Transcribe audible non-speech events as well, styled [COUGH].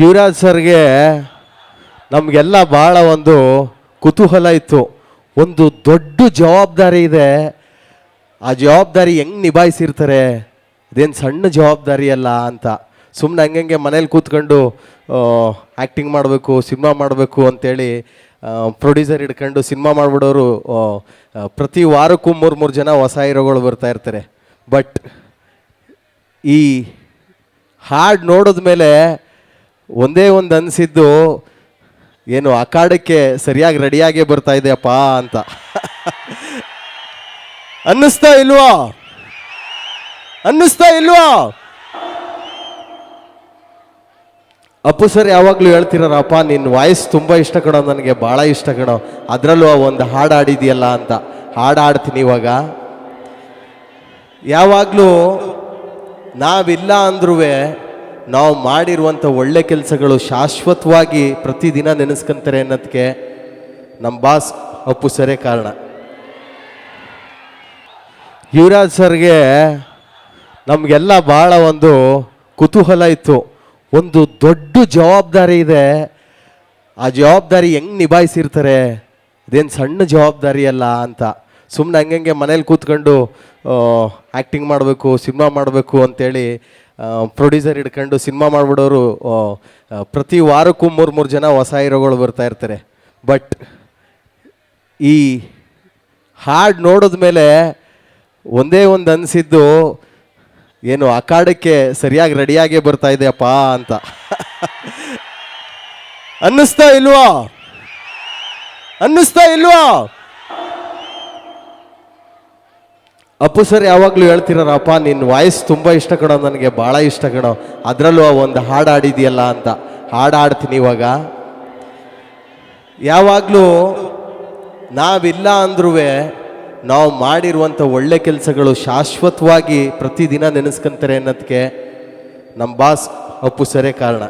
ಯುವರಾಜ್ ಸರ್ಗೆ ನಮಗೆಲ್ಲ ಭಾಳ ಒಂದು ಕುತೂಹಲ ಇತ್ತು. ಒಂದು ದೊಡ್ಡ ಜವಾಬ್ದಾರಿ ಇದೆ. ಆ ಜವಾಬ್ದಾರಿ ಹೆಂಗೆ ನಿಭಾಯಿಸಿರ್ತಾರೆ? ಇದೇನು ಸಣ್ಣ ಜವಾಬ್ದಾರಿ ಅಲ್ಲ ಅಂತ. ಸುಮ್ಮನೆ ಹಂಗಂಗೆ ಮನೇಲಿ ಕೂತ್ಕೊಂಡು ಆ್ಯಕ್ಟಿಂಗ್ ಮಾಡಬೇಕು, ಸಿನಿಮಾ ಮಾಡಬೇಕು ಅಂತೇಳಿ ಪ್ರೊಡ್ಯೂಸರ್ ಹಿಡ್ಕೊಂಡು ಸಿನಿಮಾ ಮಾಡಿಬಿಡೋರು ಪ್ರತಿ ವಾರಕ್ಕೂ ಮೂರು ಮೂರು ಜನ ಹೊಸ ಹೀರೋಗಳು ಬರ್ತಾ ಇರ್ತಾರೆ. ಬಟ್ ಈ ಹಾಡು ನೋಡಿದ್ಮೇಲೆ ಒಂದೇ ಒಂದು ಅನಿಸಿದ್ದು, ಏನು ಅಖಾಡಕ್ಕೆ ಸರಿಯಾಗಿ ರೆಡಿಯಾಗೇ ಬರ್ತಾ ಇದೆಯಪ್ಪ? ಅಂತ. [LAUGHS] ಅನ್ನಿಸ್ತಾ ಇಲ್ವಾ? ಅನ್ನಿಸ್ತಾ ಇಲ್ವಾ? ಅಪ್ಪು ಸರ್, ಯಾವಾಗಲೂ ಹೇಳ್ತಿರಪ್ಪ ನಿನ್ನ ವಾಯ್ಸ್ ತುಂಬ ಇಷ್ಟ ಕಣೋ, ನನಗೆ ಭಾಳ ಇಷ್ಟ ಕಣೋ. ಅದರಲ್ಲೂ ಒಂದು ಹಾಡು ಆಡಿದೆಯಲ್ಲ ಅಂತ. ಹಾಡು ಆಡ್ತೀನಿ ಇವಾಗ. ಯಾವಾಗಲೂ ನಾವಿಲ್ಲ ಅಂದ್ರೂ ನಾವು ಮಾಡಿರುವಂಥ ಒಳ್ಳೆ ಕೆಲಸಗಳು ಶಾಶ್ವತವಾಗಿ ಪ್ರತಿದಿನ ನೆನೆಸ್ಕೊಂತಾರೆ ಅನ್ನೋದಕ್ಕೆ ನಮ್ಮ ಬಾಸ್ ಅಪ್ಪು ಸರೇ ಕಾರಣ. ಯುವರಾಜ್ ಸರ್ಗೆ ನಮಗೆಲ್ಲ ಭಾಳ ಒಂದು ಕುತೂಹಲ ಇತ್ತು. ಒಂದು ದೊಡ್ಡ ಜವಾಬ್ದಾರಿ ಇದೆ. ಆ ಜವಾಬ್ದಾರಿ ಹೆಂಗೆ ನಿಭಾಯಿಸಿರ್ತಾರೆ? ಇದೇನು ಸಣ್ಣ ಜವಾಬ್ದಾರಿ ಅಲ್ಲ ಅಂತ. ಸುಮ್ಮನೆ ಹಂಗಂಗೆ ಮನೇಲಿ ಕೂತ್ಕೊಂಡು ಆ್ಯಕ್ಟಿಂಗ್ ಮಾಡಬೇಕು ಸಿನಿಮಾ ಮಾಡಬೇಕು ಅಂತೇಳಿ ಪ್ರೊಡ್ಯೂಸರ್ ಹಿಡ್ಕೊಂಡು ಸಿನಿಮಾ ಮಾಡಿಬಿಡೋರು ಪ್ರತಿ ವಾರಕ್ಕೂ ಮೂರು ಮೂರು ಜನ ಹೊಸ ಹೀರೋಗಳು ಬರ್ತಾ ಇರ್ತಾರೆ. ಬಟ್ ಈ ಹಾಡು ನೋಡಿದ ಮೇಲೆ ಒಂದೇ ಒಂದು ಅನಿಸಿದ್ದು, ಏನು ಅಖಾಡಕ್ಕೆ ಸರಿಯಾಗಿ ರೆಡಿಯಾಗೇ ಬರ್ತಾ ಇದೆಯಪ್ಪ ಅಂತ. [LAUGHS] ಅನ್ನಿಸ್ತಾ ಇಲ್ವಾ? ಅನ್ನಿಸ್ತಾ ಇಲ್ವಾ? ಅಪ್ಪು ಸರ್, ಯಾವಾಗಲೂ ಹೇಳ್ತಿರಪ್ಪ ನಿನ್ನ ವಾಯ್ಸ್ ತುಂಬ ಇಷ್ಟ ಕಣೋ, ನನಗೆ ಭಾಳ ಇಷ್ಟ ಕಣೋ. ಅದರಲ್ಲೂ ಒಂದು ಹಾಡು ಆಡಿದೆಯಲ್ಲ ಅಂತ. ಹಾಡು ಆಡ್ತೀನಿ ಇವಾಗ. ಯಾವಾಗಲೂ ನಾವಿಲ್ಲ ಅಂದ್ರೂ ನಾವು ಮಾಡಿರುವಂಥ ಒಳ್ಳೆ ಕೆಲಸಗಳು ಶಾಶ್ವತವಾಗಿ ಪ್ರತಿದಿನ ನೆನೆಸ್ಕೊಂತಾರೆ ಅನ್ನೋದಕ್ಕೆ ನಮ್ಮ ಬಾಸ್ ಅಪ್ಪು ಸರೇ ಕಾರಣ.